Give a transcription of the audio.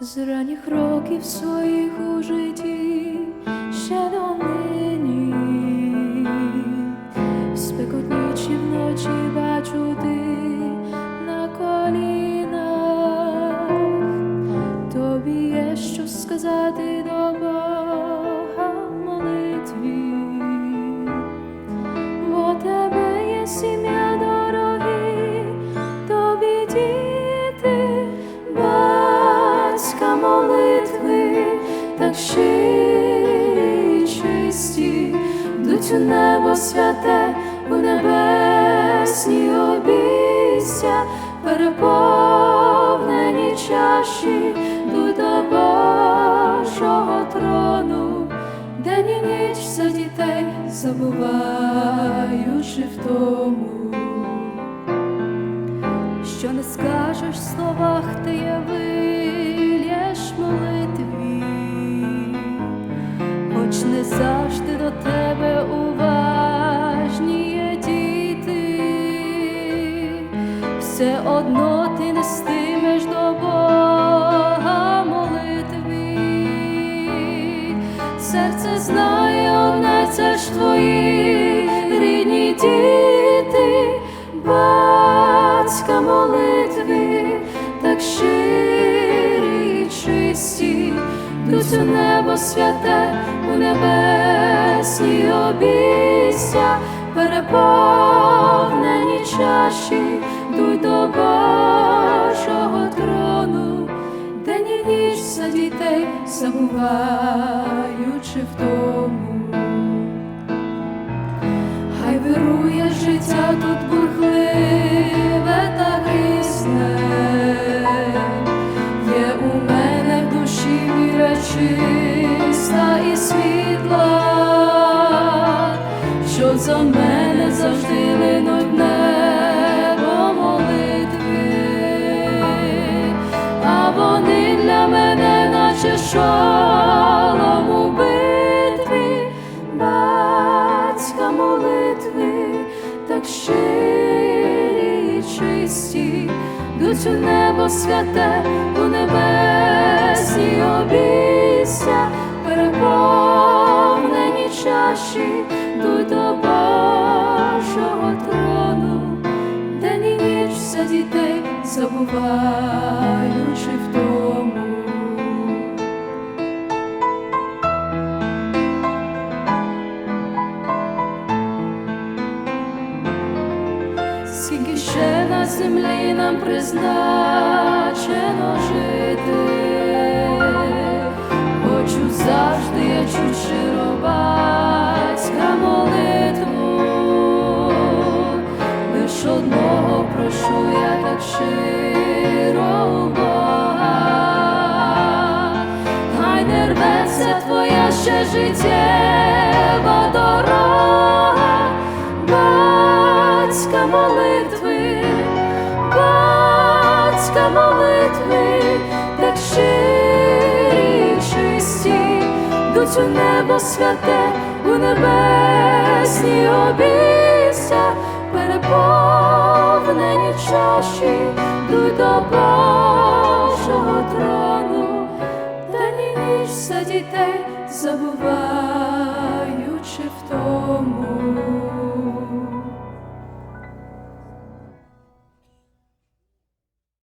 з ранніх років своїх у житті ще донині, в спекотні чи вночі бачу ти на колінах, тобі є що сказати до Бога так щирі чисті, йдуть у небо святе, у небесні обійстя, переповнені чаші, йдуть до Божого трону, день і ніч за дітей, забуваючи в тому. Що не скажеш в словах, ти є завжди до тебе уважні діти, все одно ти нестимеш до Бога молитві, серце знає одне, це ж твої рідні діти, батька молитви, у небо святе, у небесні обійстя, переповнені чаші, йдуть до Божого трону, день і ніч за дітей, забуваючи в тому. Хай вирує життя тут бурхливе чиста і світла, що за мене завжди линуть небо молитви, а вони для мене, наче шолом у битві, батька молитви, так щирі й чисті, йдуть у небо святе, у небесні обійстя, переповнені чаші, йдуть до Божого трону, день і ніч за дітей, забуваючи в тому. Скільки ще на землі нам призначено жити, я щиро у Бога, хай не твоя ще життєва дорога, батька молитви, батька молитви, так щирі у небо святе, у небесні обійстя, переповнені чаші, дуй до Божого трону, та ніж за дітей забуваючи